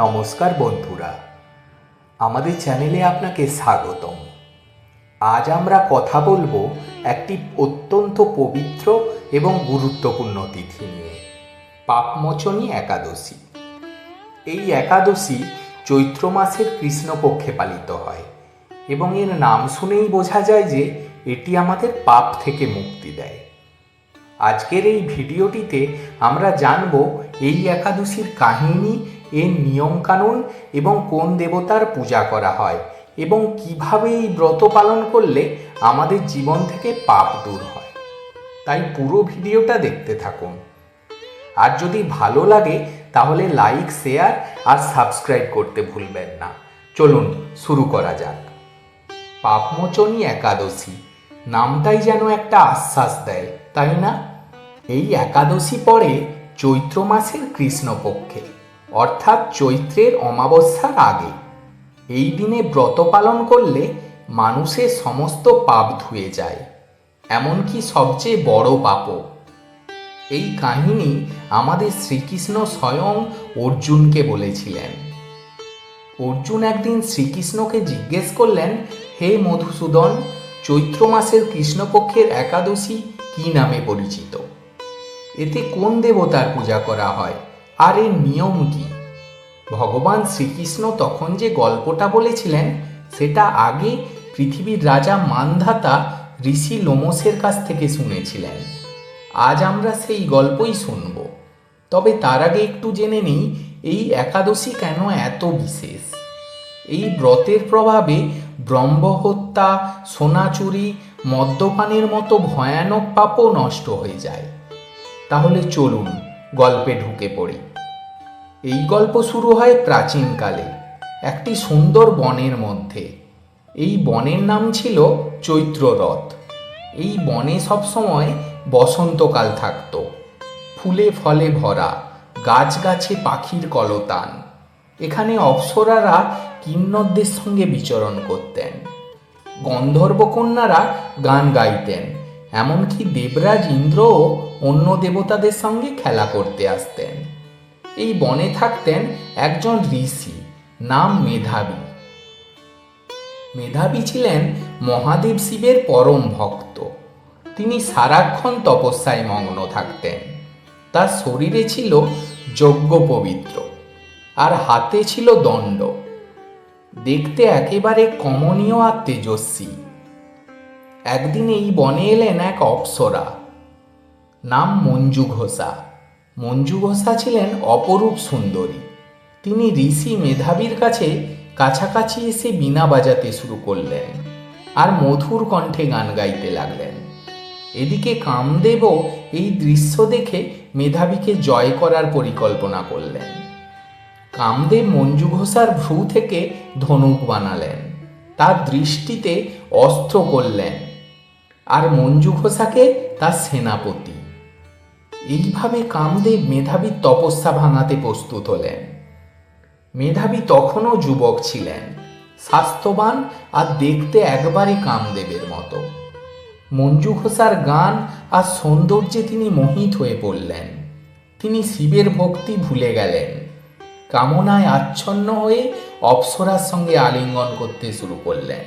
নমস্কার বন্ধুরা। আমাদের চ্যানেলে আপনাকে স্বাগতম। আজ আমরা কথা বলব একটি অত্যন্ত পবিত্র এবং গুরুত্বপূর্ণ তিথি নিয়ে, পাপমোচনী একাদশী। এই একাদশী চৈত্র মাসের কৃষ্ণপক্ষে পালিত হয় এবং এর নাম শুনেই বোঝা যায় যে এটি আমাদের পাপ থেকে মুক্তি দেয়। আজকের এই ভিডিওটিতে আমরা জানব এই একাদশীর কাহিনী এর নিয়মকানুন এবং কোন দেবতার পূজা করা হয় এবং কীভাবে এই ব্রত পালন করলে আমাদের জীবন থেকে পাপ দূর হয়। তাই পুরো ভিডিওটা দেখতে থাকুন। আর যদি ভালো লাগে, তাহলে লাইক, শেয়ার আর সাবস্ক্রাইব করতে ভুলবেন না। চলুন শুরু করা যাক। পাপমোচনী একাদশী। নামটাই যেন একটা আশ্বাস দেয়, তাই না? এই একাদশী পরে চৈত্র মাসের কৃষ্ণপক্ষে। অর্থাৎ চৈত্রের অমাবস্যার আগে। এই দিনে ব্রত পালন করলে মানুষের সমস্ত পাপ ধুয়ে যায়, এমনকি সবচেয়ে বড় পাপও। এই কাহিনী আমাদের শ্রীকৃষ্ণ স্বয়ং অর্জুনকে বলেছিলেন। অর্জুন একদিন শ্রীকৃষ্ণকে জিজ্ঞেস করলেন, হে মধুসূদন, চৈত্র মাসের কৃষ্ণপক্ষের একাদশী কি নামে পরিচিত? এতে কোন দেবতার পূজা করা হয়? আর এর নিয়ম কি? ভগবান শ্রীকৃষ্ণ তখন যে গল্পটা বলেছিলেন, সেটা আগে পৃথিবীর রাজা মানধাতা ঋষি লোমসের কাছ থেকে শুনেছিলেন। আজ আমরা সেই গল্পই শুনব। তবে তার আগে একটু জেনে নিই, এই একাদশী কেন এত বিশেষ? এই ব্রতের প্রভাবে ব্রহ্মহত্যা সোনাচুরি, মদ্যপানের মতো ভয়ানক পাপও নষ্ট হয়ে যায়। তাহলে চলুন গল্পে ঢুকে পড়ি। এই গল্প শুরু হয় প্রাচীনকালে একটি সুন্দর বনের মধ্যে। এই বনের নাম ছিল চৈত্ররথ এই বনে সবসময় বসন্তকাল থাকত। ফুলে ফলে ভরা, গাছগাছে পাখির কলতান। এখানে অপ্সরারা কিন্নরদের সঙ্গে বিচরণ করতেন। গন্ধর্ব কন্যারা গান গাইতেন, এমনকি দেবরাজ ইন্দ্রও অন্য দেবতাদের সঙ্গে খেলা করতে আসতেন। এই বনে থাকতেন একজন ঋষি, নাম মেধাবী। মেধাবী ছিলেন মহাদেব শিবের পরম ভক্ত। তিনি সারাক্ষণ তপস্যায় মগ্ন থাকতেন। তার শরীরে ছিল যজ্ঞ পবিত্র, আর হাতে ছিল দণ্ড। দেখতে একেবারে কমনীয় আর তেজস্বী। একদিন এই বনে এলেন এক অপ্সরা, নাম মঞ্জু ঘোষা। মঞ্জু ঘোষা ছিলেন অপরূপ সুন্দরী। তিনি ঋষি মেধাবীর কাছে কাছাকাছি এসে বীণা বাজাতে শুরু করলেন আর মধুর কণ্ঠে গান গাইতে লাগলেন। এদিকে কামদেবও এই দৃশ্য দেখে মেধাবীকে জয় করার পরিকল্পনা করলেন। কামদেব মঞ্জু ঘোষার ভ্রু থেকে ধনুক বানালেন। তার দৃষ্টিতে অস্ত্র করলেন। আর মঞ্জু ঘোষাকে তার সেনাপতি এইভাবে কামদেব মেধাবীর তপস্যা ভাঙাতে প্রস্তুত হলেন। মেধাবী তখনও যুবক ছিলেন, স্বাস্থ্যবান আর দেখতে একবারে কামদেবের মতো। মঞ্জু ঘোষার গান আর সৌন্দর্যে তিনি মোহিত হয়ে পড়লেন। তিনি শিবের ভক্তি ভুলে গেলেন। কামনায় আচ্ছন্ন হয়ে অপ্সরার সঙ্গে আলিঙ্গন করতে শুরু করলেন।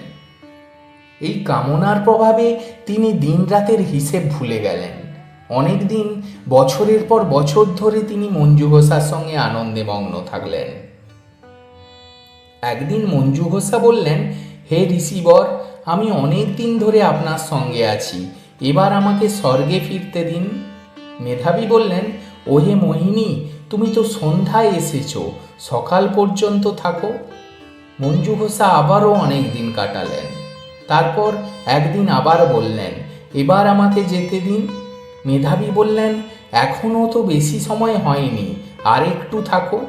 এই কামনার প্রভাবে তিনি দিনরাতের হিসেব ভুলে গেলেন। অনেক দিন বছরের পর বছর ধরে তিনি মঞ্জু ঘোষার সঙ্গে আনন্দে মগ্ন থাকলেন। একদিন মঞ্জু ঘোষা বললেন, হে ঋষিবর, আমি অনেক দিন ধরে আপনার সঙ্গে আছি, এবার আমাকে স্বর্গে ফিরতে দিন। মেধাবী বললেন, ওহে মোহিনী, তুমি তো সন্ধ্যায় এসেছ, সকাল পর্যন্ত থাকো। মঞ্জু ঘোষা আবারও অনেক দিন কাটালেন। তারপর একদিন আবার বললেন, এবার আমাকে যেতে দিন। মেধাবী বললেন এখনও তো বেশি সময় হয়নি আর একটু থাকো।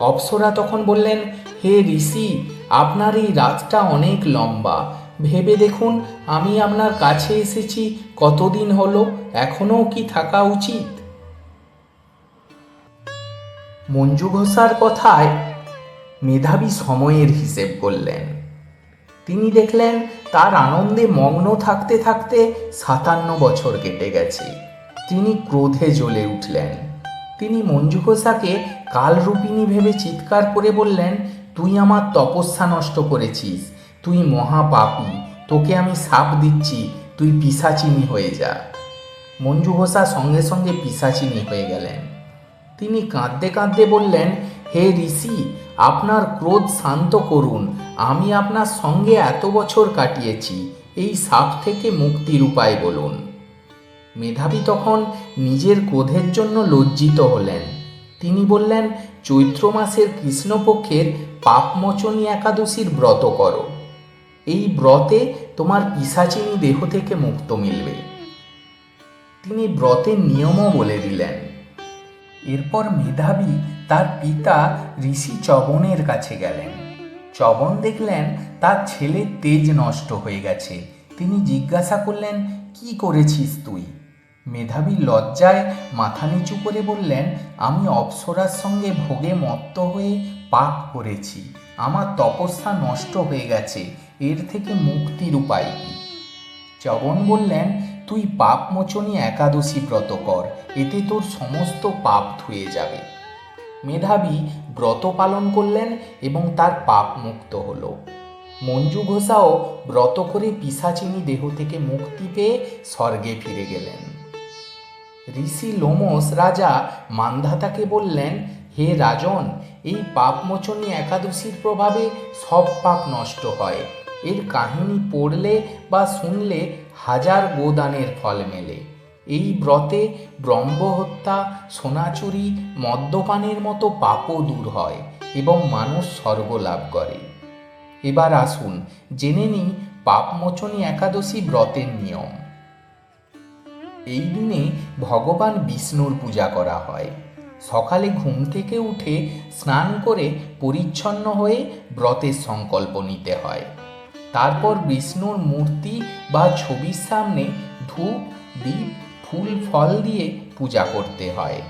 অপ্সরা তখন বললেন, হে ঋষি, আপনার এই রাতটা অনেক লম্বা। ভেবে দেখুন, আমি আপনার কাছে এসেছি, কতদিন হলো এখনও কি থাকা উচিত? মঞ্জু ঘোষার কথায় মেধাবী সময়ের হিসেব করলেন। তিনি দেখলেন তার আনন্দে মগ্ন থাকতে থাকতে সাতান্ন বছর কেটে গেছে। তিনি ক্রোধে জ্বলে উঠলেন। তিনি মঞ্জু ঘোষাকে কালরূপিণী ভেবে চিৎকার করে বললেন, তুই আমার তপস্যা নষ্ট করেছিস, তুই মহাপাপী, তোকে আমি সাপ দিচ্ছি, তুই পিসাচিনি হয়ে যা। মঞ্জু ঘোষা সঙ্গে সঙ্গে পিসাচিনি হয়ে গেলেন। তিনি কাঁদতে কাঁদতে বললেন, হে ঋষি আপনার ক্রোধ শান্ত করুন, আমি আপনার সঙ্গে এত বছর কাটিয়েছি, এই সাপ থেকে মুক্তির উপায় বলুন। মেধাবী তখন নিজের ক্রোধের জন্য লজ্জিত হলেন। তিনি বললেন, চৈত্র মাসের কৃষ্ণপক্ষের পাপমোচনী একাদশীর ব্রত করো। এই ব্রতে তোমার পিসাচিনী দেহ থেকে মুক্ত মিলবে। তিনি ব্রতের নিয়মও বলে দিলেন। এরপর মেধাবী তার পিতা ঋষি চবনের কাছে গেলেন। চবন দেখলেন তার ছেলে তেজ নষ্ট হয়ে গেছে। তিনি জিজ্ঞাসা করলেন, কি করেছিস তুই? মেধাবী লজ্জায় মাথা নিচু করে বললেন, আমি অপ্সরার সঙ্গে ভোগে মত্ত হয়ে পাপ করেছি। আমার তপস্যা নষ্ট হয়ে গেছে। এর থেকে মুক্তির উপায় কি? চবন বললেন তুই পাপমোচনী একাদশী ব্রত কর, এতে তোর সমস্ত পাপ ধুয়ে যাবে। মেধাবী ব্রত পালন করলেন এবং তার পাপ মুক্ত হল। মঞ্জু ঘোষাও ব্রত করে পিসাচিনী দেহ থেকে মুক্তি পেয়ে স্বর্গে ফিরে গেলেন। ঋষি লোমস রাজা মান্ধাতাকে বললেন, হে রাজন, এই পাপমোচনী একাদশীর প্রভাবে সব পাপ নষ্ট হয়। এর কাহিনী পড়লে বা শুনলে হাজার গোদানের ফল মেলে। এই ব্রতে ব্রহ্মহত্যা, সোনাচুরি, মদ্যপানের মতো পাপও দূর হয় এবং মানুষ স্বর্গ লাভ করে। এবার আসুন, জেনে নিই পাপমোচনী একাদশী ব্রতের নিয়ম। এই দিনে ভগবান বিষ্ণুর পূজা করা হয়। সকালে ঘুম থেকে উঠে স্নান করে পরিচ্ছন্ন হয়ে ব্রতের সংকল্প নিতে হয়। তারপর বিষ্ণুর মূর্তি বা ছবির সামনে ধূপ দ্বীপ ফুল, ফল দিয়ে পূজা করতে হয়।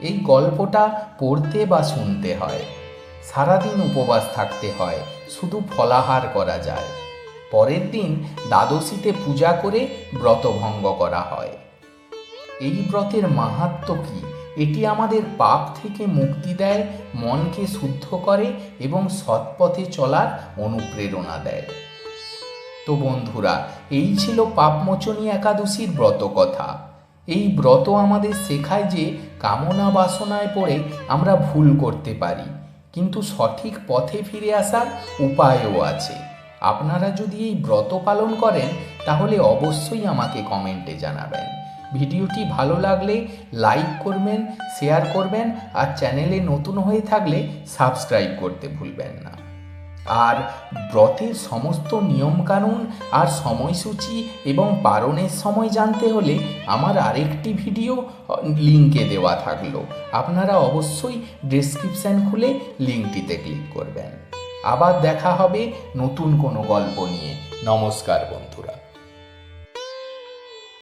এই গল্পটা পড়তে বা শুনতে হয়। সারাদিন উপবাস থাকতে হয়, শুধু ফলাহার করা যায়। পরের দিন দ্বাদশীতে পূজা করে ব্রতভঙ্গ করা হয়। এই ব্রতের মাহাত্ম কি? এটি আমাদের পাপ থেকে মুক্তি দেয়, মনকে শুদ্ধ করে এবং সৎপথে চলার অনুপ্রেরণা দেয়। তো বন্ধুরা, এই ছিল পাপমোচনী একাদশীর ব্রত কথা। এই ব্রত আমাদের শেখায় যে কামনা বাসনায় পড়ে আমরা ভুল করতে পারি, কিন্তু সঠিক পথে ফিরে আসার উপায়ও আছে। আপনারা যদি এই ব্রত পালন করেন, তাহলে অবশ্যই আমাকে কমেন্টে জানাবেন। ভিডিওটি ভালো লাগলে লাইক করবেন, শেয়ার করবেন আর চ্যানেলে নতুন হয়ে থাকলে সাবস্ক্রাইব করতে ভুলবেন না। আর ব্রতের সমস্ত নিয়মকানুন আর সময়সূচি এবং পালনের সময় জানতে হলে আমার আরেকটি ভিডিও লিঙ্কে দেওয়া থাকল। আপনারা অবশ্যই ডেসক্রিপশান খুলে লিঙ্কটিতে ক্লিক করবেন। আবার দেখা হবে নতুন কোনো গল্প নিয়ে। নমস্কার বন্ধুরা।